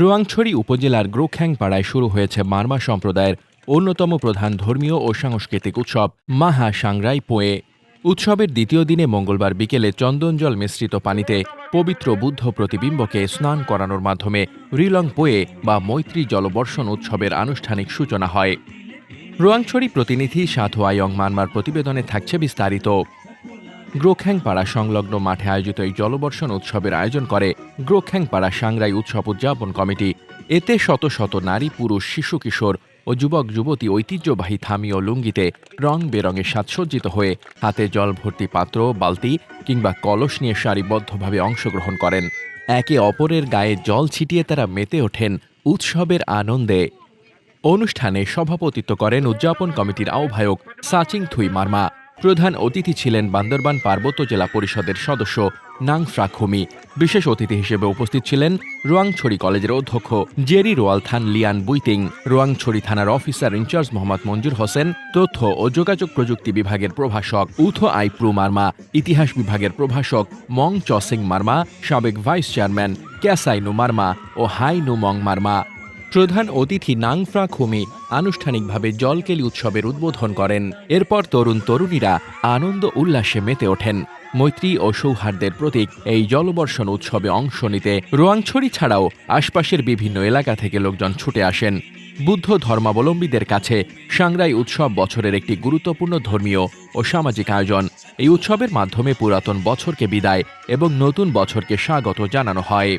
রোয়াংছড়ি উপজেলার গ্রোখ্যাংপাড়ায় শুরু হয়েছে মারমা সম্প্রদায়ের অন্যতম প্রধান ধর্মীয় ও সাংস্কৃতিক উৎসব মাহা সাংরাই পোয়ে। উৎসবের দ্বিতীয় দিনে মঙ্গলবার বিকেলে চন্দনজল মিশ্রিত পানিতে পবিত্র বুদ্ধ প্রতিবিম্বকে স্নান করানোর মাধ্যমে রিলং পোয়ে বা মৈত্রী জলবর্ষণ উৎসবের আনুষ্ঠানিক সূচনা হয়। রোয়াংছড়ি প্রতিনিধি সাধু আয়ং মানমার প্রতিবেদনে থাকছে বিস্তারিত। গ্রোখ্যাংপাড়া সংলগ্ন মাঠে আয়োজিত এই জলবর্ষণ উৎসবের আয়োজন করে গ্রোখ্যাংপাড়া সাংরাই উৎসব উদযাপন কমিটি। এতে শত শত নারী, পুরুষ, শিশু, কিশোর ও যুবক, যুবতী ঐতিহ্যবাহী থামি ও লুঙ্গিতে রং বেরঙে সাজসজ্জিত হয়ে হাতে জল ভর্তি পাত্র, বালতি কিংবা কলস নিয়ে সারিবদ্ধভাবে অংশগ্রহণ করেন। একে অপরের গায়ে জল ছিটিয়ে তারা মেতে ওঠেন উৎসবের আনন্দে। অনুষ্ঠানে সভাপতিত্ব করেন উদযাপন কমিটির আহ্বায়ক সাচিং থুই মার্মা। প্রধান অতিথি ছিলেন বান্দরবান পার্বত্য জেলা পরিষদের সদস্য নাংফ্রা খুমি বিশেষ অতিথি হিসেবে উপস্থিত ছিলেন রোয়াংছড়ি কলেজের অধ্যক্ষ জেরি রোয়ালথান লিয়ান বুইতিং। রোয়াংছড়ি থানার officer in charge Mohammad Manjur Hossain, তথ্য ও যোগাযোগ প্রযুক্তি বিভাগের প্রভাষক উথো আইপ্রু মার্মা, ইতিহাস বিভাগের প্রভাষক মং চসিং মার্মা, সাবেক ভাইস চেয়ারম্যান ক্যাসাইনু মার্মা ও হাইনু মং মার্মা। প্রধান অতিথি নাংফ্রা খুমি আনুষ্ঠানিকভাবে জলকেলি উৎসবের উদ্বোধন করেন। এরপর তরুণ তরুণীরা আনন্দ উল্লাসে মেতে ওঠেন। মৈত্রী ও সৌহার্দ্যের প্রতীক এই জলবর্ষণ উৎসবে অংশ নিতে রোয়াংছড়ি ছাড়াও আশপাশের বিভিন্ন এলাকা থেকে লোকজন ছুটে আসেন। বুদ্ধ ধর্মাবলম্বীদের কাছে সাংরাই উৎসব বছরের একটি গুরুত্বপূর্ণ ধর্মীয় ও সামাজিক আয়োজন। এই উৎসবের মাধ্যমে পুরাতন বছরকে বিদায় এবং নতুন বছরকে স্বাগত জানানো হয়।